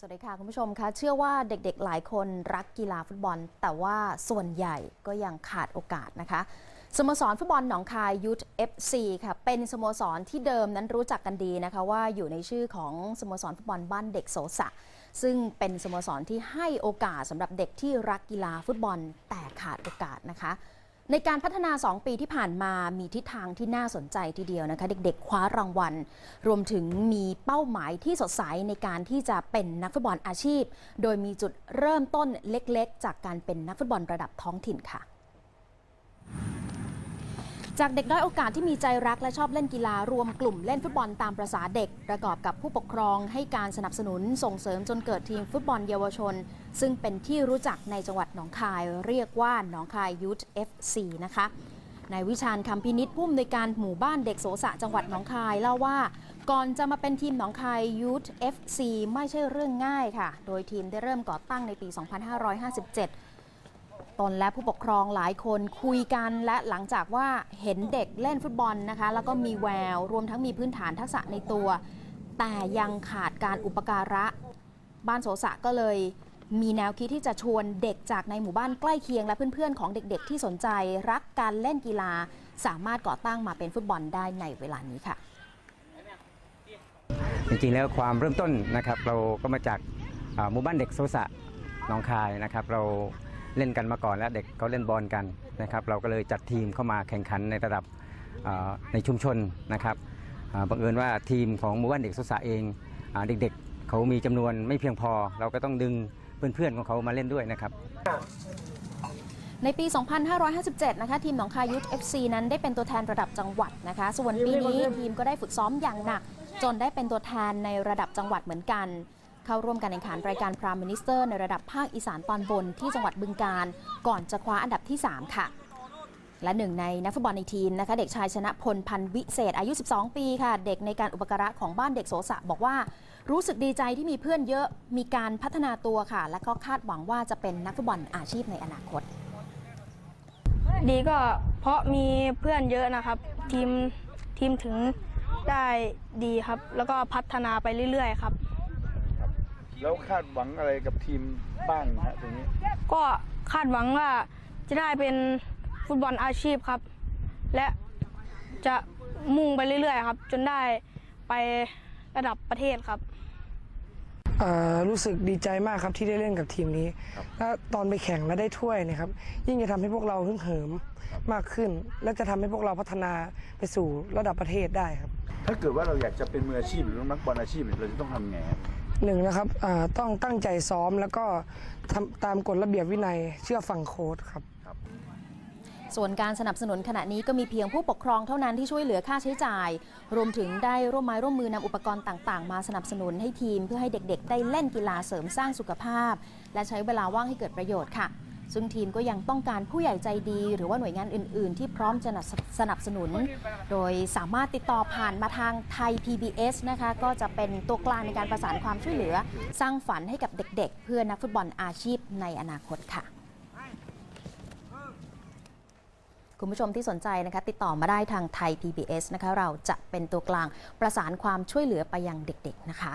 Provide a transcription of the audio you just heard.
สวัสดีค่ะ คุณผู้ชมคะเชื่อว่าเด็กๆหลายคนรักกีฬาฟุตบอล แต่ว่าส่วนใหญ่ก็ยังขาดโอกาสนะคะสโมสรฟุตบอลหนองคายยูท FC ค่ะเป็นสโมสรที่เดิมนั้นรู้จักกันดีนะคะ ว่าอยู่ในชื่อของสโมสรฟุตบอลบ้านเด็กโสสะ ซึ่งเป็นสโมสรที่ให้โอกาสสำหรับเด็กที่รักกีฬาฟุตบอลแต่ขาดโอกาสนะคะ ในการพัฒนา 2 ปีที่ผ่านมามีทิศทางที่น่าสนใจทีเดียวนะคะ เด็กๆ คว้ารางวัล รวมถึงมีเป้าหมายที่สดใสในการที่จะเป็นนักฟุตบอลอาชีพ โดยมีจุดเริ่มต้นเล็กๆ จากการเป็นนักฟุตบอลระดับท้องถิ่นค่ะ จากเด็กด้อยโอกาสที่มีใจรักและชอบเล่นกีฬารวมกลุ่มเล่นฟุตบอลตามประษาเด็ก ประกอบกับผู้ปกครองให้การสนับสนุนส่งเสริมจนเกิดทีมฟุตบอลเยาวชน ซึ่งเป็นที่รู้จักในจังหวัดหนองคาย เรียกว่าหนองคายยูท FC นะคะนายวิชาญคำพินิษผู้อำนวยการหมู่บ้านเด็กโสสะจังหวัดหนองคายเล่าว่า ก่อนจะมาเป็นทีมหนองคายยูท FC ไม่ใช่เรื่องง่ายค่ะ โดยทีมได้เริ่มก่อตั้งในปี 2557 ตนและผู้ปกครองหลายคนคุยกัน และหลังจากว่าเห็นเด็กเล่นฟุตบอลนะคะ แล้วก็มีแวว รวมทั้งมีพื้นฐานทักษะในตัว แต่ยังขาดการอุปการะ บ้านโสสะก็เลยมีแนวคิดที่จะชวนเด็กจากในหมู่บ้านใกล้เคียง และเพื่อนๆของเด็กๆ ที่สนใจรักการเล่นกีฬา สามารถก่อตั้งมาเป็นฟุตบอลได้ในเวลานี้ค่ะ จริงๆแล้วความเริ่มต้นนะครับ เราก็มาจากหมู่บ้านเด็กโซสะหนองคายนะครับ เรา เล่นกันมาก่อนแล้วเด็กเขาเล่นบอลกันนะครับ เราก็เลยจัดทีมเข้ามาแข่งขันในระดับในชุมชนนะครับบังเอิญว่าทีมของหมู่บ้านเด็กโซสะเองอเด็กๆเขามีจำนวนไม่เพียงพอ เราก็ต้องดึงเพื่อนๆของเขามาเล่นด้วยนะครับในปี 2557 นะคะ ทีมหนองคายยุทธ FC นั้นได้เป็นตัวแทนระดับจังหวัดนะคะ ส่วนปีนี้ทีมก็ได้ฝึกซ้อมอย่างหนัก จนได้เป็นตัวแทนในระดับจังหวัดเหมือนกัน เข้าร่วมการแข่งขันรายการพรามมินิสเตอร์ในระดับภาคอีสานตอนบนที่จังหวัดบึงการก่อนจะคว้าอันดับที่ 3 ค่ะ และหนึ่งในนักฟุตบอลในทีมนะคะเด็กชายชนะพลพันธ์วิเศษอายุ 12 ปีค่ะ เด็กในการอุปการะของบ้านเด็กโสสะบอกว่ารู้สึกดีใจที่มีเพื่อนเยอะมีการพัฒนาตัวค่ะ และก็คาดหวังว่าจะเป็นนักฟุตบอลอาชีพในอนาคต ดีก็เพราะมีเพื่อนเยอะนะครับ ทีมทีมถึงได้ดีครับ แล้วก็พัฒนาไปเรื่อยๆ ครับ แล้วคาดหวังอะไรกับทีมบ้างฮะตรงนี้ ก็คาดหวังว่าจะได้เป็นฟุตบอลอาชีพครับ และจะมุ่งไปเรื่อยๆครับ จนได้ไประดับประเทศครับ เอ่อรู้สึกดีใจมากครับที่ได้เล่นกับทีมนี้และตอนไปแข่งแล้วได้ถ้วยเนะครับ ยิ่งจะทำให้พวกเราฮึ่งเหิมมากขึ้น และจะทำให้พวกเราพัฒนาไปสู่ระดับประเทศได้ครับ ถ้าเกิดว่าเราอยากจะเป็นมืออาชีพหรือนักบอลอาชีพเนี่ยเราจะต้องทำไงครับ หนึ่งนะครับอ่าต้องตั้งใจซ้อมแล้วก็ทำตามกฎระเบียบวินัยเชื่อฟังโค้ชครับส่วนการสนับสนุนขณะนี้ก็มีเพียงผู้ปกครองเท่านั้นที่ช่วยเหลือค่าใช้จ่าย รวมถึงได้ร่วมไม้ร่วมมือนำอุปกรณ์ต่าง ๆ มาสนับสนุนให้ทีม เพื่อให้เด็กๆ ได้เล่นกีฬาเสริมสร้างสุขภาพ และใช้เวลาว่างให้เกิดประโยชน์ค่ะ ซึ่งทีมก็ยังต้องการผู้ใหญ่ใจดี หรือว่าหน่วยงานอื่น ๆ ที่พร้อมจะสนับสนุน โดยสามารถติดต่อผ่านมาทางไทย PBS นะคะก็จะเป็นตัวกลางในการประสานความช่วยเหลือ สร้างฝันให้กับเด็ก ๆ เพื่อนักฟุตบอลอาชีพในอนาคตค่ะคุณผู้ชมที่สนใจนะคะติดต่อมาได้ทางไทย PBS นะคะเราจะเป็นตัวกลางประสานความช่วยเหลือไปยังเด็ก ๆ นะคะ